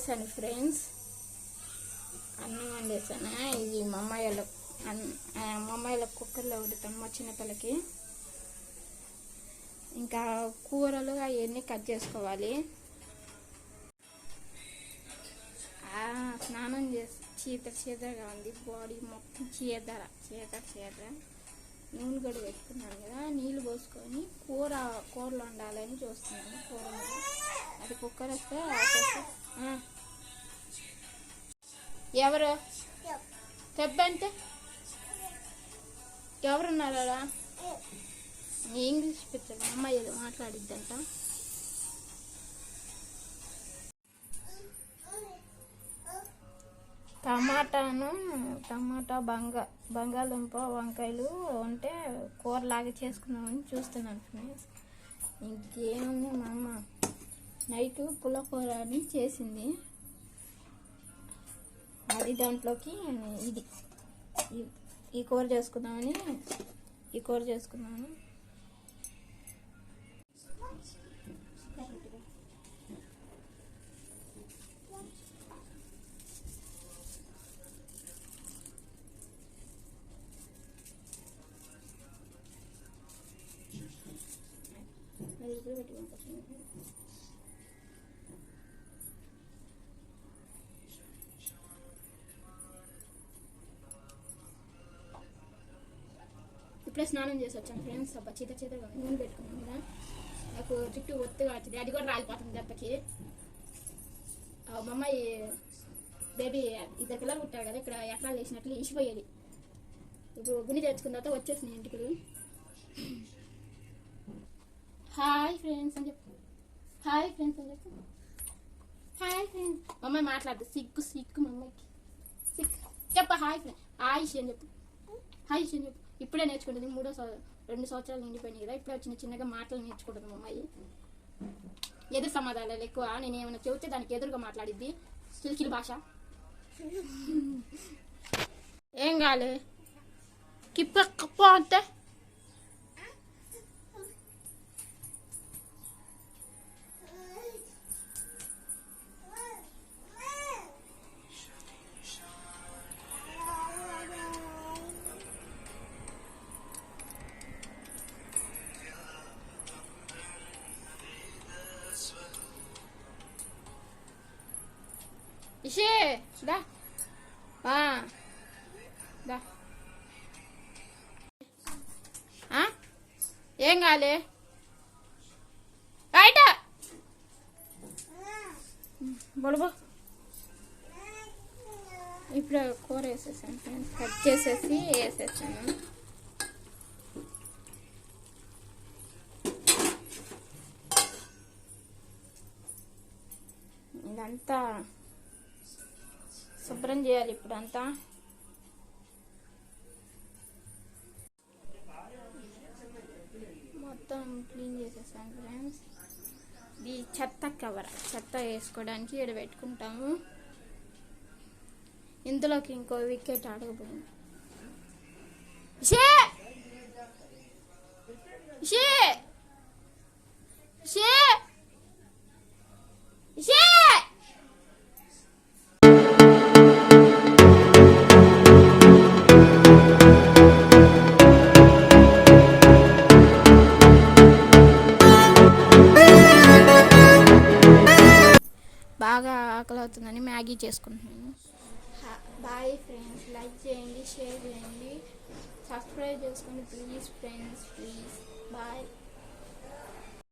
వండేసాను friends. అన్నం వండేసాను. ఇది మా అమ్మాయిల. మా కుక్కర్లో ఉడుతాం మా చిన్నపిల్లకి ఇంకా కూరలు అవన్నీ కట్ చేసుకోవాలి. ఆ, స్నానం చేసి చీత చీదరగా ఉంది. బాడీ మొత్తం చీదర చీదర చీత నూనె గడి పెట్టుకున్నాను కదా నీళ్ళు పోసుకొని కూర కూరలు వండాలని చూస్తున్నాను కూర. అది కుక్కర్ వస్తే. ఎవరు? చెప్పంటే ఎవరున్నారా ఇంగ్లీష్ పిక్చర్ అమ్మాయి ఏదో మాట్లాడిద్దంట. టమాటాను టమాటా బంగా బంగాళదుంప వంకాయలు ఉంటే కూరలాగా చేసుకుందామని చూస్తున్నాను ఫ్రెండ్స్. ఇంకేముంది మా అమ్మ? నైట్ పులకూర అని చేసింది. అది దాంట్లోకి ఇది. ఈ- కూర చేసుకుందామని ఈ కూర చేసుకున్నాను ఇప్పుడే స్నానం చేసి వచ్చాను ఫ్రెండ్స్. అబ్బా చీత చీత నూనె పెట్టుకున్నాను కదా. నాకు చుట్టూ ఒత్తుగా వచ్చింది. అది కూడా రాలిపోతుంది దెబ్బకి. ఆ మా అమ్మాయి బేబీ ఇద్దరు పిల్లలు పుట్టాడు కదా ఇక్కడ ఎక్కడ వేసినట్లు ఇసిపోయేది ఇప్పుడు గుని తెచ్చుకున్న తర్వాత వచ్చేసింది ఇంటికి. హాయ్ ఫ్రెండ్స్ అని చెప్పి. Hi friends hi friends mummy అమ్మాయి మాట్లాడుతుంది సిగ్గు సిగ్గు మమ్మీకి. అమ్మాయికి సిగ్గు. చెప్ప హాయ్ ఫ్రెండ్ హాయ్ అని చెప్పు. హాయ్ అని చెప్పు. ఇప్పుడే నేర్చుకుంటుంది. మూడో రెండు సంవత్సరాలు నిండిపోయినాయి కదా. ఇప్పుడే చిన్న చిన్నగా మాటలు నేర్చుకుంటుంది మా అమ్మాయి ఎదురు సమాధానాలు ఎక్కువ. నేను ఏమైనా చెబితే దానికి ఎదురుగా మాట్లాడిద్ది. సిల్కిల్ భాష. ఏం కాలే? కిప్ప కప్ప అంటే? ఇషే దా. ఆ, దా. ఆ? ఏం కాలే? బయట బొడబో ఇప్పుడు కూర వేసేసాను ఫ్రెండ్స్ కట్ చేసేసి వేసేసాను. ఇదంతా శుభ్రం చేయాలి ఇప్పుడు అంతా మొత్తం క్లీన్ చేసేసాను ఫ్రెండ్స్. ఇది చెత్త కవర్ చెత్త వేసుకోవడానికి ఇక్కడ పెట్టుకుంటాము ఇందులోకి ఇంకో వికెట్ అడగబోయింది అవుతుందని మ్యాగీ చేసుకుంటున్నాను. బాయ్ ఫ్రెండ్స్ లైక్ చేయండి షేర్ చేయండి సబ్స్క్రైబ్ చేసుకోండి ప్లీజ్ ఫ్రెండ్స్ ప్లీజ్ బాయ్.